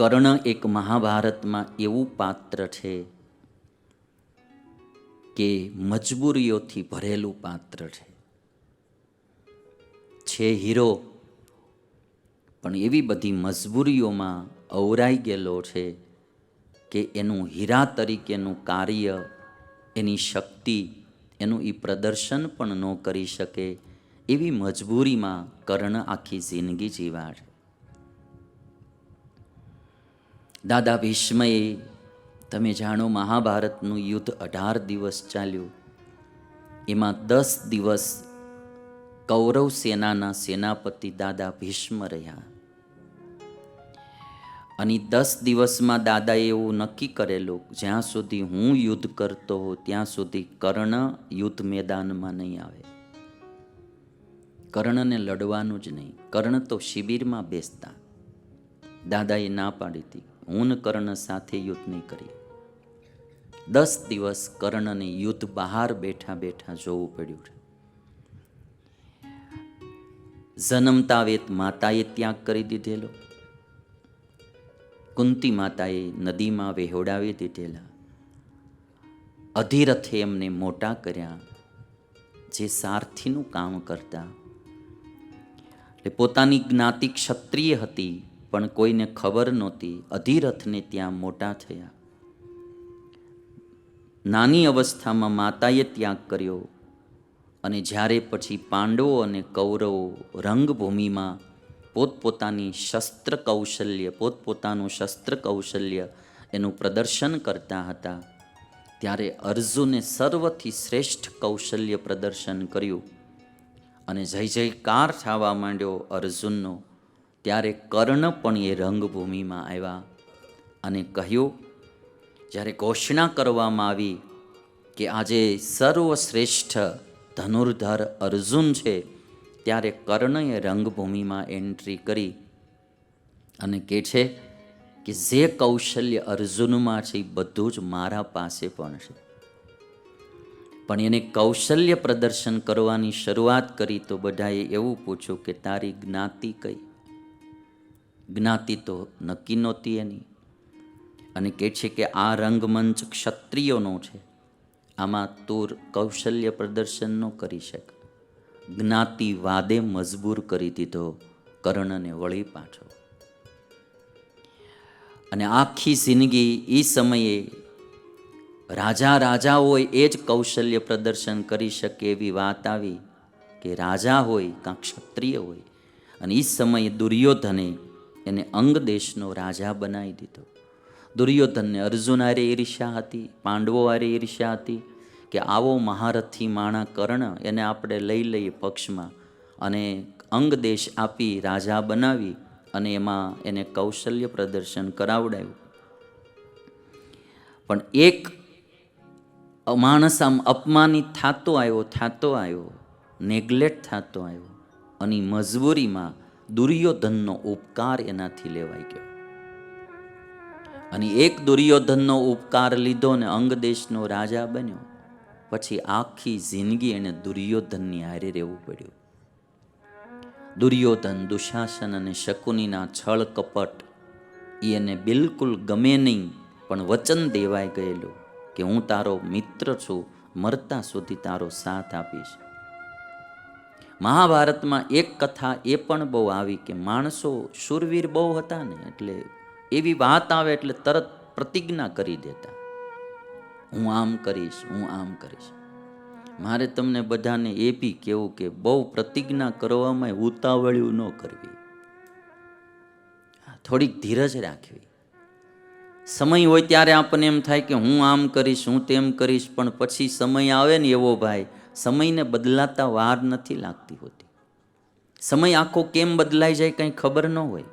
કર્ણ એક મહાભારતમાં એવું પાત્ર છે કે મજબૂરીઓથી ભરેલું પાત્ર છે. છે હીરો, પણ એવી બધી મજબૂરીઓમાં અવરાઈ ગયેલો છે કે એનું હીરા તરીકેનું કાર્ય, એની શક્તિ, એનું એ પ્રદર્શન પણ ન કરી શકે એવી મજબૂરીમાં કર્ણ આખી જિંદગી જીવાડે. દાદા ભીષ્મએ, તમે જાણો મહાભારતનું યુદ્ધ અઢાર દિવસ ચાલ્યું. એમાં દસ દિવસ કૌરવ સેનાના સેનાપતિ દાદા ભીષ્મ રહ્યા. અને દસ દિવસમાં દાદાએ એવું નક્કી કરેલું, જ્યાં સુધી હું યુદ્ધ કરતો હોઉં, ત્યાં સુધી કર્ણ યુદ્ધ મેદાનમાં નહીં આવે. કર્ણને લડવાનું જ નહીં. કર્ણ તો શિબિરમાં બેસતા. દાદાએ ના પાડી હતી. હું કર્ણ સાથે યુદ્ધ નહીં કરીએ. દસ દિવસ કર્ણને યુદ્ધ બહાર બેઠા બેઠા જોવું પડ્યું છે. જન્મતા વેત માતાએ ત્યાગ કરી દીધેલો. કુંતી માતાએ નદીમાં વહેવડાવી દીધેલા. અધિરથે એમને મોટા કર્યા. જે સારથીનું કામ કરતા. એટલે પોતાની જ્ઞાતિ ક્ષત્રિય હતી. પણ કોઈને ખબર નહોતી. અધિરથને ત્યાં મોટા થયા. નાની અવસ્થામાં માતાએ ત્યાગ કર્યો અને જ્યારે પછી પાંડવો અને કૌરવો રંગભૂમિમાં પોતપોતાની શસ્ત્ર કૌશલ્ય પોતપોતાનું શસ્ત્ર કૌશલ્ય એનું પ્રદર્શન કરતા હતા, ત્યારે અર્જુને સર્વથી શ્રેષ્ઠ કૌશલ્ય પ્રદર્શન કર્યું અને જય જયકાર થવા માંડ્યો અર્જુનનો. ત્યારે કર્ણ પણ એ રંગભૂમિમાં આવ્યા અને કહ્યું, જ્યારે ઘોષણા કરવામાં આવી કે આજે સર્વશ્રેષ્ઠ ધનુર્ધર અર્જુન છે, ત્યારે કર્ણએ રંગભૂમિમાં એન્ટ્રી કરી અને કે છે કે જે કૌશલ્ય અર્જુનમાં છે એ બધું જ મારા પાસે પણ છે. પણ એને કૌશલ્ય પ્રદર્શન કરવાની શરૂઆત કરી તો બધાએ એવું પૂછ્યું કે તારી જ્ઞાતિ કઈ? જ્ઞાતિ તો નક્કી નહોતી એની. અને કહે છે કે આ રંગમંચ ક્ષત્રિયોનો છે. આમાં તું કૌશલ્ય પ્રદર્શન ન કરી શકે. જ્ઞાતિવાદે મજબૂર કરી દીધો કર્ણને વળી પાછો. અને આખી જિંદગી એ સમયે રાજા રાજા હોય એ જ કૌશલ્ય પ્રદર્શન કરી શકે એવી વાત આવી કે રાજા હોય કાં ક્ષત્રિય હોય. અને એ સમયે દુર્યોધને એને અંગ દેશનો રાજા બનાવી દીધો. દુર્યોધનને અર્જુન આરે ઈર્ષ્યા હતી પાંડવો આરે ઈર્ષ્યા હતી કે આવો મહારથી માણા કર્ણ એને આપણે લઈ લઈએ પક્ષમાં અને અંગ દેશ આપી રાજા બનાવી અને એમાં એને કૌશલ્ય પ્રદર્શન કરાવડાવ્યું પણ એક માણસ આમ અપમાનિત થતો આવ્યો થતો આવ્યો, નેગ્લેક્ટ થતો આવ્યો અને મજબૂરીમાં દુર્યોધનનો ઉપકાર એનાથી લેવાઈ ગયો. અને એક દુર્યોધનનો ઉપકાર લીધો ને અંગ દેશનો રાજા બન્યો. પછી આખી જિંદગી એને દુર્યોધનની હારે રહેવું પડ્યું. દુર્યોધન, દુશાસન અને શકુનીના છળ કપટ એને બિલકુલ ગમે નહીં, પણ વચન દેવાઈ ગયેલું કે હું તારો મિત્ર છું, મરતા સુધી તારો સાથ આપીશ. મહાભારતમાં એક કથા એ પણ બહુ આવી કે માણસો શૂરવીર બહુ હતા ને એટલે એવી વાત આવે એટલે તરત પ્રતિજ્ઞા કરી દેતા. હું આમ કરીશ, હું આમ કરીશ. મારે તમને બધાને એ બી કહેવું કે બહુ પ્રતિજ્ઞા કરવામાં ઉતાવળ્યું ન કરવી. થોડીક ધીરજ રાખવી. સમય હોય ત્યારે આપણને એમ થાય કે હું આમ કરીશ, હું તેમ કરીશ, પણ પછી સમય આવે ને એવો ભાઈ સમયને બદલાતા વાર નથી લાગતી હોતી. સમય આખો કેમ બદલાઈ જાય કંઈ ખબર ન હોય.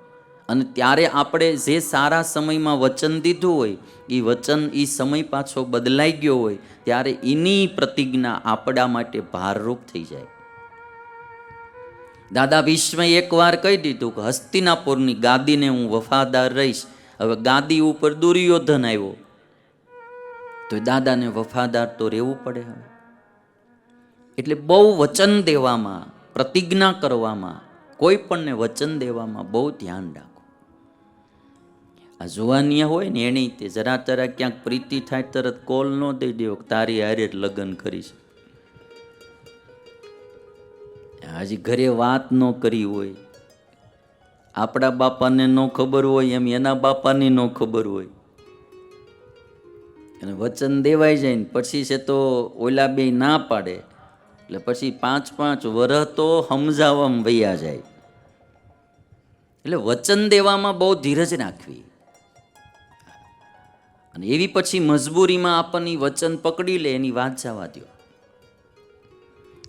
અને ત્યારે આપણે જે સારા સમયમાં વચન દીધું હોય એ વચન એ સમય પાછો બદલાઈ ગયો હોય, ત્યારે એની પ્રતિજ્ઞા આપણા માટે ભારરૂપ થઈ જાય. દાદા ભીષ્મે એકવાર કહી દીધું કે હસ્તિનાપુરની ગાદીને હું વફાદાર રહીશ. હવે ગાદી ઉપર દુર્યોધન આવ્યો. તો દાદાને વફાદાર તો રહેવું પડે હવે. એટલે બહુ વચન દેવામાં, પ્રતિજ્ઞા કરવામાં, કોઈ પણને વચન દેવામાં બહુ ધ્યાન રાખો. આ જુવાનિયા હોય ને એની તે જરા તરા ક્યાંક પ્રીતિ થાય તરત કોલ ન દઈ દેવો તારી હારે લગ્ન કરીશ. હજી ઘરે વાત ન કરી હોય, આપણા બાપાને ન ખબર હોય, એમ એના બાપાની ન ખબર હોય. અને વચન દેવાઈ જાય ને પછી છે તો ઓલા બે ના પાડે. એટલે પછી પાંચ પાંચ વરહ તો સમજાવવામાં વૈયા જાય. એટલે વચન દેવામાં બહુ ધીરજ રાખવી. અને એવી પછી મજબૂરીમાં આપણને વચન પકડી લે, એની વાત જવા દો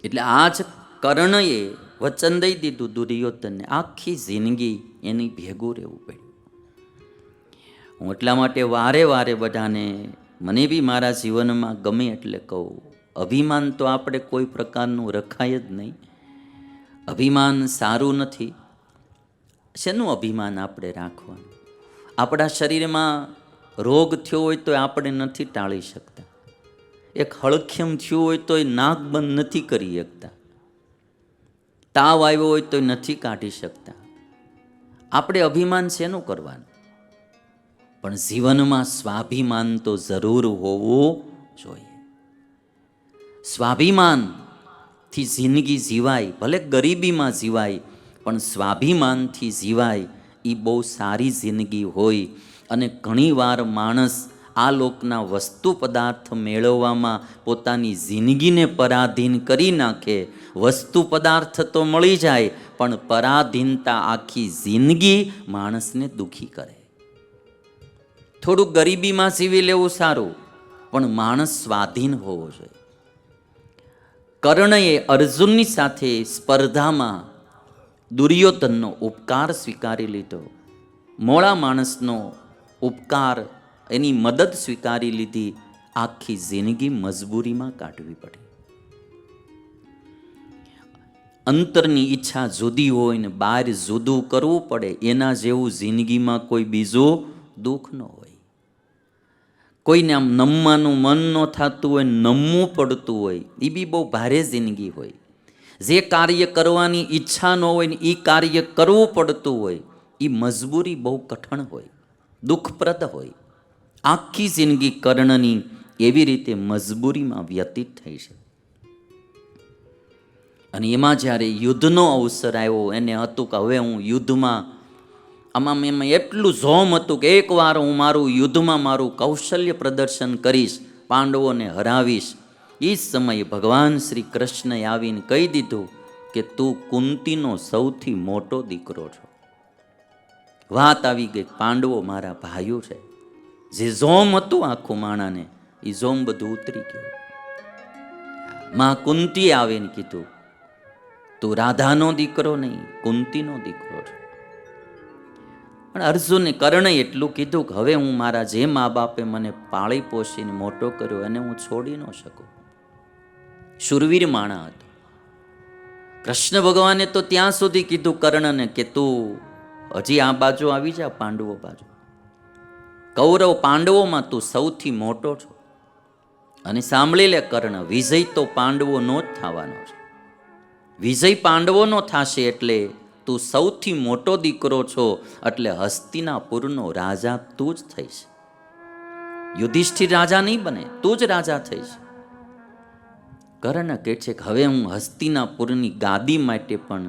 એટલે આ જ કર્ણએ વચન દઈ દીધું દુર્યોધનને. આખી જિંદગી એની ભેગું રહેવું પડ્યું. હું એટલા માટે વારે વારે બધાને, મને બી મારા જીવનમાં ગમે એટલે કહું અભિમાન તો આપણે કોઈ પ્રકારનું રખાય જ નહીં. અભિમાન સારું નથી. શેનું અભિમાન આપણે રાખવાનું? આપણા શરીરમાં રોગ થયો હોય તો આપણે નથી ટાળી શકતા. એક હળખેમ થયું હોય તો એ નાક બંધ નથી કરી શકતા. તાવ આવ્યો હોય તો નથી કાઢી શકતા. આપણે અભિમાન શેનું કરવાનું? પણ જીવનમાં સ્વાભિમાન તો જરૂર હોવું જોઈએ. સ્વાભિમાનથી જિંદગી જીવાય, ભલે ગરીબીમાં જીવાય, પણ સ્વાભિમાનથી જીવાય એ બહુ સારી જિંદગી હોય. અને ઘણીવાર માણસ આ લોકના વસ્તુ પદાર્થ મેળવવામાં પોતાની જિંદગીને પરાધીન કરી નાખે. વસ્તુ પદાર્થ તો મળી જાય, પણ પરાધીનતા આખી જિંદગી માણસને દુખી કરે. થોડું ગરીબીમાં જીવી લેવું સારું, પણ માણસ સ્વાધીન હોવો જોઈએ. કર્ણએ અર્જુનની સાથે સ્પર્ધામાં દુર્યોધનનો ઉપકાર સ્વીકારી લીધો. મોળા માણસનો ઉપકાર એની મદદ સ્વીકારી લીધી. આખી જિંદગી મજબૂરીમાં કાઢવી પડી. અંતરની ઈચ્છા જુદી હોય ને બહાર જુદું કરવું પડે. એના જેવું જિંદગીમાં કોઈ બીજું દુઃખ ન હોય. કોઈને આમ નમવાનું મન ન થતું હોય, નમવું પડતું હોય એ બી બહુ ભારે જિંદગી હોય. જે કાર્ય કરવાની ઈચ્છા ન હોય ને એ કાર્ય કરવું પડતું હોય એ મજબૂરી બહુ કઠણ હોય, દુઃખપ્રદ હોય. આખી જિંદગી કર્ણની એવી રીતે મજબૂરીમાં વ્યતીત થઈ છે. અને એમાં જ્યારે યુદ્ધનો અવસર આવ્યો, એને હતું કે હવે હું યુદ્ધમાં આમાં એમાં એટલું જોમ હતું કે એકવાર હું મારું યુદ્ધમાં મારું કૌશલ્ય પ્રદર્શન કરીશ, પાંડવોને હરાવીશ એ જ સમયે ભગવાન શ્રી કૃષ્ણએ આવીને કહી દીધું કે તું કુંતીનો સૌથી મોટો દીકરો છો. વાત આવી ગઈ પાંડવો મારા ભાઈઓ છે. જે જોમ હતું આખું માણાને એ જોમ બધું ઉતરી ગયું. માં કુંતી આવીને કીધું, તું રાધાનો દીકરો નહીં, કુંતીનો દીકરો છે. પણ અર્જુને કર્ણે એટલું કીધું કે, હવે હું મારા જે મા બાપે મને પાળી પોષીને મોટો કર્યો, એને હું છોડી ન શકું. શુરવીર માણા હતો. કૃષ્ણ ભગવાને તો ત્યાં સુધી કીધું કર્ણને કે, તું હજી આ બાજુ આવી જા, પાંડવો બાજુ. કૌરવ પાંડવોમાં તું સૌથી મોટો છો. અને સાંભળી લે કર્ણ, વિજય તો પાંડવોનો જ થવાનો છે. વિજય પાંડવોનો થશે એટલે તું સૌથી મોટો દીકરો છો એટલે હસ્તિનાપુરનો રાજા તું જ થઈશ. યુધિષ્ઠિર રાજા નહીં બને, તું જ રાજા થઈશ. કર્ણ કહે છે કે હવે હું હસ્તિનાપુરની ગાદી માટે પણ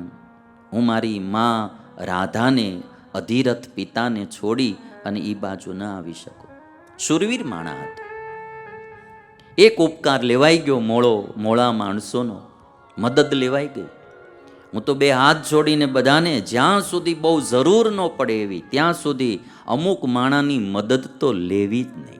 હું મારી મા રાધાને, અધિરથ પિતાને છોડી અને એ બાજુ ન આવી શકું. શુરવીર માણા હતા. એક ઉપકાર લેવાઈ ગયો મોળો, મોળા માણસોનો. મદદ લેવાઈ ગઈ. હું તો બે હાથ જોડીને બધાને જ્યાં સુધી બહુ જરૂર ન પડે એવી, ત્યાં સુધી અમુક માણાની મદદ તો લેવી જ નહીં.